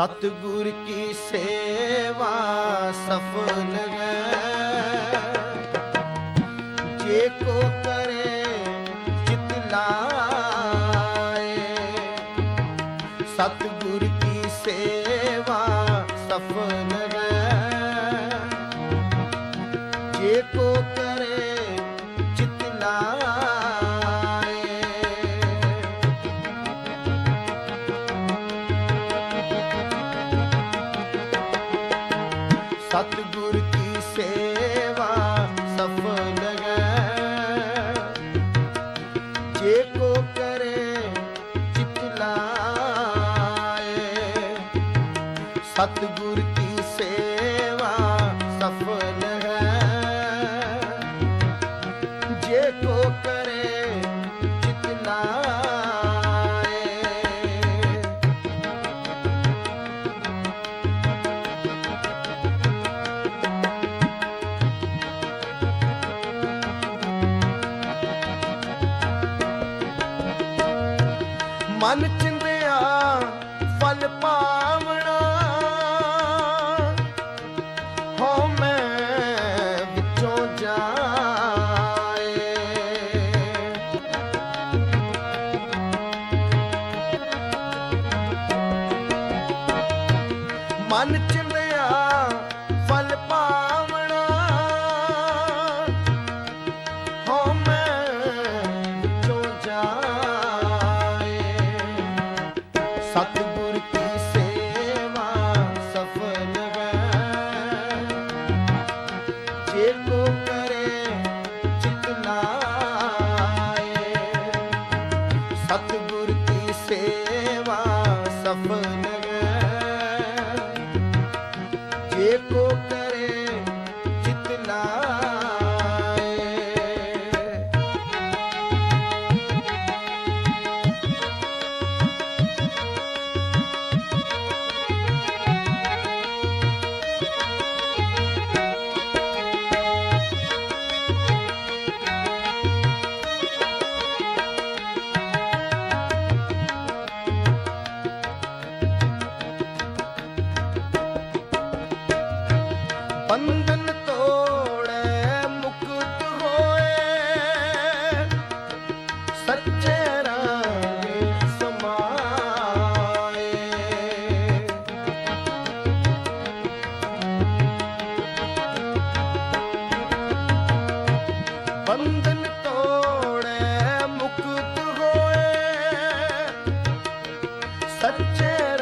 ਸਤਗੁਰ ਕੀ ਸੇਵਾ ਸਫਲ ਹੈ। ਜੇ ਕੋ ਕਰੇ ਚਿਤ ਲਾਏ। ਸਤਗੁਰ ਸਤਿਗੁਰ ਕੀ ਸੇਵਾ ਸਫਲ ਹੈ। ਜੇ ਕੋ ਕਰੇ ਚਿਤ ਲਾਏ। ਮਨ ਚ मन Seco ਸੱਚੇ